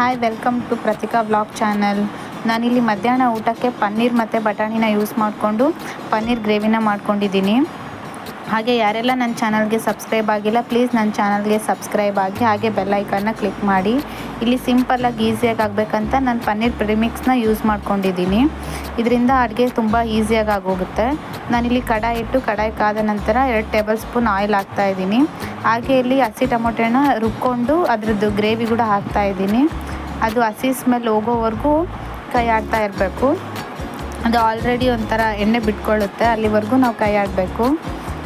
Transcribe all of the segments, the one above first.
Hi welcome to Prathika vlog channel ನಾನಿಲ್ಲಿ ಮಧ್ಯಾಹ್ನ ಊಟಕ್ಕೆ ಪನ್ನೀರ್ ಮತ್ತು ಬಟಾಣಿನ ಯೂಸ್ ಮಾಡಿಕೊಂಡು, ಪನ್ನೀರ್ ಗ್ರೇವಿನ ಮಾಡ್ಕೊಂಡಿದ್ದೀನಿ. ಹಾಗೆ ಯಾರೆಲ್ಲ ನನ್ನ ಚಾನಲ್ಗೆ ಸಬ್ಸ್ಕ್ರೈಬ್ ಆಗಿಲ್ಲ, ಪ್ಲೀಸ್ ನನ್ನ ಚಾನಲ್ಗೆ ಸಬ್ಸ್ಕ್ರೈಬ್ ಆಗಿ, ಹಾಗೆ ಬೆಲ್ ಐಕನ್ನ ಕ್ಲಿಕ್ ಮಾಡಿ. ಇಲ್ಲಿ ಸಿಂಪಲ್ಲಾಗಿ ಈಸಿಯಾಗಿ ಆಗಬೇಕಂತ ನಾನು ಪನ್ನೀರ್ ಪ್ರಿಮಿಕ್ಸ್ನ ಯೂಸ್ ಮಾಡ್ಕೊಂಡಿದ್ದೀನಿ. ಇದರಿಂದ ಅಡುಗೆ ತುಂಬ ಈಸಿಯಾಗಿ ಆಗೋಗುತ್ತೆ. ನಾನಿಲ್ಲಿ ಕಡಾಯಿ ಇಟ್ಟು, ಕಡಾಯಿ ಕಾದ ನಂತರ ಎರಡು ಟೇಬಲ್ ಸ್ಪೂನ್ ಆಯಿಲ್ ಹಾಕ್ತಾ ಇದ್ದೀನಿ. ಹಾಗೆ ಇಲ್ಲಿ ಹಸಿ ಟೊಮೊಟೊನ ರುಬ್ಕೊಂಡು ಅದ್ರದ್ದು ಗ್ರೇವಿ ಕೂಡ ಹಾಕ್ತಾ ಇದ್ದೀನಿ. ಅದು ಹಸಿ ಸ್ಮೆಲ್ ಹೋಗೋವರೆಗೂ ಕೈ ಆಡ್ತಾ ಇರಬೇಕು. ಅದು ಆಲ್ರೆಡಿ ಒಂಥರ ಎಣ್ಣೆ ಬಿಟ್ಕೊಳ್ಳುತ್ತೆ, ಅಲ್ಲಿವರೆಗೂ ನಾವು ಕೈ ಆಡಬೇಕು.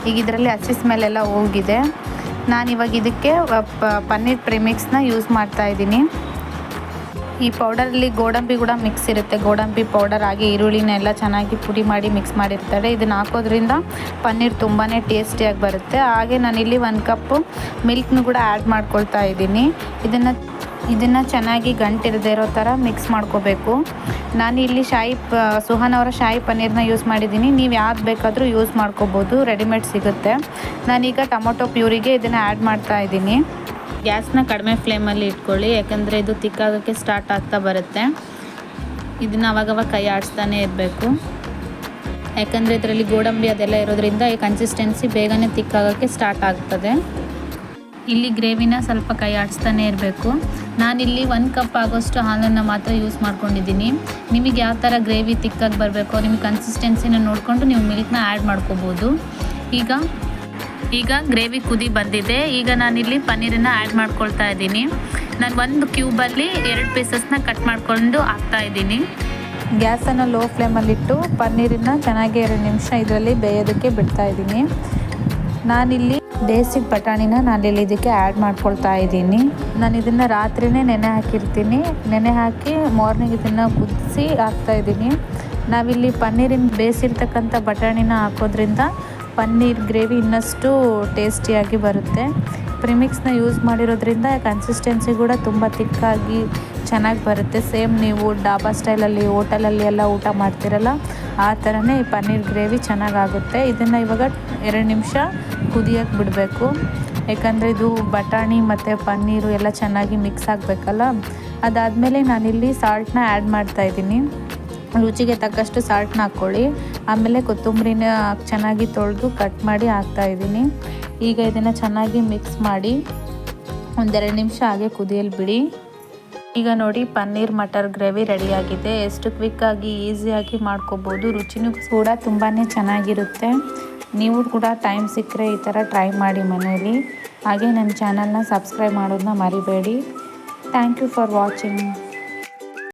ಈಗ ಇದರಲ್ಲಿ ಹಸಿ ಸ್ಮೆಲ್ ಎಲ್ಲ ಹೋಗಿದೆ. ನಾನು ಇವಾಗ ಇದಕ್ಕೆ ಪನ್ನೀರ್ ಪ್ರಿಮಿಕ್ಸ್ನ ಯೂಸ್ ಮಾಡ್ತಾ ಇದ್ದೀನಿ. ಈ ಪೌಡರಲ್ಲಿ ಗೋಡಂಬಿ ಕೂಡ ಮಿಕ್ಸ್ ಇರುತ್ತೆ. ಗೋಡಂಬಿ ಪೌಡರ್ ಹಾಗೆ ಈರುಳ್ಳಿನೆಲ್ಲ ಚೆನ್ನಾಗಿ ಪುಡಿ ಮಾಡಿ ಮಿಕ್ಸ್ ಮಾಡಿರ್ತಾರೆ. ಇದನ್ನು ಹಾಕೋದ್ರಿಂದ ಪನ್ನೀರ್ ತುಂಬಾ ಟೇಸ್ಟಿಯಾಗಿ ಬರುತ್ತೆ. ಹಾಗೆ ನಾನಿಲ್ಲಿ ಒಂದು ಕಪ್ಪು ಮಿಲ್ಕ್ನು ಕೂಡ ಆ್ಯಡ್ ಮಾಡ್ಕೊಳ್ತಾ ಇದ್ದೀನಿ. ಇದನ್ನು ಇದನ್ನು ಚೆನ್ನಾಗಿ ಗಂಟಿರದೇ ಇರೋ ಥರ ಮಿಕ್ಸ್ ಮಾಡ್ಕೋಬೇಕು. ನಾನು ಇಲ್ಲಿ ಶಾಯಿ ಪ, ಸುಹಾನ್ ಅವರ ಶಾಯಿ ಪನ್ನೀರ್ನ ಯೂಸ್ ಮಾಡಿದ್ದೀನಿ. ನೀವು ಯಾವ್ದು ಬೇಕಾದರೂ ಯೂಸ್ ಮಾಡ್ಕೋಬೋದು. ರೆಡಿಮೇಡ್ ಸಿಗುತ್ತೆ. ನಾನೀಗ ಟೊಮೊಟೊ ಪ್ಯೂರಿಗೆ ಇದನ್ನು ಆ್ಯಡ್ ಮಾಡ್ತಾ ಇದ್ದೀನಿ. ಗ್ಯಾಸ್ನ ಕಡಿಮೆ ಫ್ಲೇಮಲ್ಲಿ ಇಟ್ಕೊಳ್ಳಿ. ಯಾಕಂದರೆ ಇದು ತಿಕ್ಕಾಗೋಕ್ಕೆ ಸ್ಟಾರ್ಟ್ ಆಗ್ತಾ ಬರುತ್ತೆ. ಇದನ್ನು ಅವಾಗವಾಗ ಕೈ ಆಡಿಸ್ತಾನೆ ಇರಬೇಕು. ಯಾಕಂದರೆ ಇದರಲ್ಲಿ ಗೋಡಂಬಿ ಅದೆಲ್ಲ ಇರೋದ್ರಿಂದ ಈ ಕನ್ಸಿಸ್ಟೆನ್ಸಿ ಬೇಗನೆ ತಿಕ್ಕಾಗೋಕ್ಕೆ ಸ್ಟಾರ್ಟ್ ಆಗ್ತದೆ. ಇಲ್ಲಿ ಗ್ರೇವಿನ ಸ್ವಲ್ಪ ಕೈ ಆಡಿಸ್ತಾನೆ ಇರಬೇಕು. ನಾನಿಲ್ಲಿ ಒಂದು ಕಪ್ ಆಗೋಷ್ಟು ಹಾಲನ್ನು ಮಾತ್ರ ಯೂಸ್ ಮಾಡ್ಕೊಂಡಿದ್ದೀನಿ. ನಿಮಗೆ ಯಾವ ಥರ ಗ್ರೇವಿ ತಿಕ್ಕಾಗಿ ಬರಬೇಕು, ನಿಮಗೆ ಕನ್ಸಿಸ್ಟೆನ್ಸಿನ ನೋಡಿಕೊಂಡು ನೀವು ಮಿಲ್ಕ್ನ ಆ್ಯಡ್ ಮಾಡ್ಕೋಬೋದು. ಈಗ ಈಗ ಗ್ರೇವಿ ಕುದಿ ಬಂದಿದೆ. ಈಗ ನಾನಿಲ್ಲಿ ಪನ್ನೀರನ್ನು ಆ್ಯಡ್ ಮಾಡ್ಕೊಳ್ತಾ ಇದ್ದೀನಿ. ನಾನು ಒಂದು ಕ್ಯೂಬಲ್ಲಿ ಎರಡು ಪೀಸಸ್ನ ಕಟ್ ಮಾಡಿಕೊಂಡು ಹಾಕ್ತಾ ಇದ್ದೀನಿ. ಗ್ಯಾಸನ್ನು ಲೋ ಫ್ಲೇಮಲ್ಲಿಟ್ಟು ಪನ್ನೀರನ್ನ ಚೆನ್ನಾಗಿ ಎರಡು ನಿಮಿಷ ಇದರಲ್ಲಿ ಬೇಯೋದಕ್ಕೆ ಬಿಡ್ತಾ ಇದ್ದೀನಿ. ನಾನಿಲ್ಲಿ ಬೇಸಿಕ್ ಬಟಾಣಿನ ನಾನಿಲ್ಲಿ ಇದಕ್ಕೆ ಆ್ಯಡ್ ಮಾಡ್ಕೊಳ್ತಾ ಇದ್ದೀನಿ. ನಾನು ಇದನ್ನು ರಾತ್ರಿನೇ ನೆನೆ ಹಾಕಿರ್ತೀನಿ. ನೆನೆ ಹಾಕಿ ಮಾರ್ನಿಂಗ್ ಇದನ್ನು ಕುದಿಸಿ ಹಾಕ್ತಾ ಇದ್ದೀನಿ. ನಾವಿಲ್ಲಿ ಪನ್ನೀರಿನ ಬೇಯಿಸಿರ್ತಕ್ಕಂಥ ಬಟಾಣಿನ ಹಾಕೋದ್ರಿಂದ ಪನ್ನೀರ್ ಗ್ರೇವಿ ಇನ್ನಷ್ಟು ಟೇಸ್ಟಿಯಾಗಿ ಬರುತ್ತೆ. ಪ್ರಿಮಿಕ್ಸ್ನ ಯೂಸ್ ಮಾಡಿರೋದ್ರಿಂದ ಕನ್ಸಿಸ್ಟೆನ್ಸಿ ಕೂಡ ತುಂಬ ತಿಕ್ಕಾಗಿ ಚೆನ್ನಾಗಿ ಬರುತ್ತೆ. ಸೇಮ್ ನೀವು ಡಾಬಾ ಸ್ಟೈಲಲ್ಲಿ, ಹೋಟೆಲಲ್ಲಿ ಎಲ್ಲ ಊಟ ಮಾಡ್ತಿರಲ್ಲ, ಆ ಥರನೇ ಈ ಪನ್ನೀರ್ ಗ್ರೇವಿ ಚೆನ್ನಾಗಾಗುತ್ತೆ. ಇದನ್ನು ಇವಾಗ ಎರಡು ನಿಮಿಷ ಕುದಿಯೋಕ್ಕೆ ಬಿಡಬೇಕು. ಯಾಕಂದರೆ ಇದು ಬಟಾಣಿ ಮತ್ತು ಪನ್ನೀರು ಎಲ್ಲ ಚೆನ್ನಾಗಿ ಮಿಕ್ಸ್ ಆಗಬೇಕಲ್ಲ. ಅದಾದಮೇಲೆ ನಾನಿಲ್ಲಿ ಸಾಲ್ಟ್ನ ಆ್ಯಡ್ ಮಾಡ್ತಾಯಿದ್ದೀನಿ ರುಚಿಗೆ ತಕ್ಕಷ್ಟು ಸಾಲ್ಟ್ನ ಹಾಕ್ಕೊಳ್ಳಿ ಆಮೇಲೆ ಕೊತ್ತಂಬರಿನ ಚೆನ್ನಾಗಿ ತೊಳೆದು ಕಟ್ ಮಾಡಿ ಹಾಕ್ತಾ ಇದ್ದೀನಿ. ಈಗ ಇದನ್ನು ಚೆನ್ನಾಗಿ ಮಿಕ್ಸ್ ಮಾಡಿ ಒಂದೆರಡು ನಿಮಿಷ ಹಾಗೆ ಕುದಿಯಲು ಬಿಡಿ ಈಗ ನೋಡಿ ಪನ್ನೀರ್, ಮಟರ್ ಗ್ರೇವಿ ರೆಡಿಯಾಗಿದೆ. ಎಷ್ಟು ಕ್ವಿಕ್ಕಾಗಿ ಈಸಿಯಾಗಿ ಮಾಡ್ಕೋಬೋದು. ರುಚಿನೂ ಕೂಡ ತುಂಬಾ ಚೆನ್ನಾಗಿರುತ್ತೆ. ನೀವು ಕೂಡ ಟೈಮ್ ಸಿಕ್ಕರೆ ಈ ಥರ ಟ್ರೈ ಮಾಡಿ ಮನೆಯಲ್ಲಿ ಹಾಗೆ ನನ್ನ ಚಾನಲ್ನ ಸಬ್ಸ್ಕ್ರೈಬ್ ಮಾಡೋದನ್ನ ಮರಿಬೇಡಿ. Thank you for watching